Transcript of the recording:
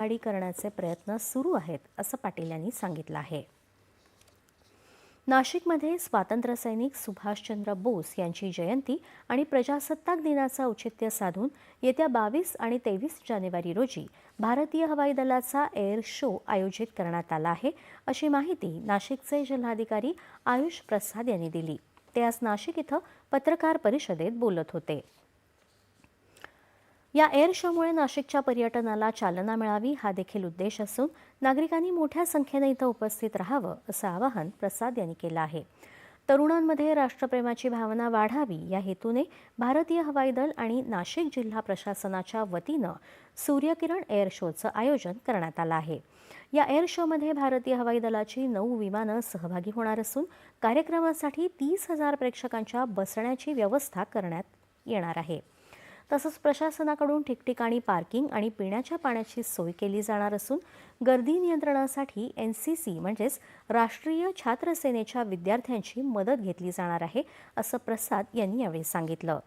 आघाडी करण्याचे प्रयत्न सुरू आहेत असं पाटील यांनी सांगितलं आहे. नाशिकमध्ये स्वातंत्र्यसैनिक सुभाषचंद्र बोस यांची जयंती आणि प्रजासत्ताक दिनाचं औचित्य साधून येत्या बावीस आणि तेवीस जानेवारी रोजी भारतीय हवाई दलाचा एअर शो आयोजित करण्यात आला आहे अशी माहिती नाशिकचे जिल्हाधिकारी आयुष प्रसाद यांनी दिली. ते आज नाशिक इथं पत्रकार परिषदेत बोलत होते. या एअर शोमुळे नाशिकच्या पर्यटनाला चालना मिळावी हा देखील उद्देश असून नागरिकांनी मोठ्या संख्येनं इथं उपस्थित राहावं असं आवाहन प्रसाद यांनी केलं आहे. तरुणांमध्ये राष्ट्रप्रेमाची भावना वाढावी या हेतूने भारतीय हवाई दल आणि नाशिक जिल्हा प्रशासनाच्या वतीनं सूर्यकिरण एअर शोचं आयोजन करण्यात आलं आहे. या एअर शोमध्ये भारतीय हवाई दलाची नऊ विमानं सहभागी होणार असून कार्यक्रमासाठी तीस हजार प्रेक्षकांच्या बसण्याची व्यवस्था करण्यात येणार आहे. तसंच प्रशासनाकडून ठिकठिकाणी पार्किंग आणि पिण्याच्या पाण्याची सोय केली जाणार असून गर्दी नियंत्रणासाठी एन सी सी म्हणजेच राष्ट्रीय छात्र सेनेच्या विद्यार्थ्यांची मदत घेतली जाणार आहे असं प्रसाद यांनी यावेळी सांगितलं.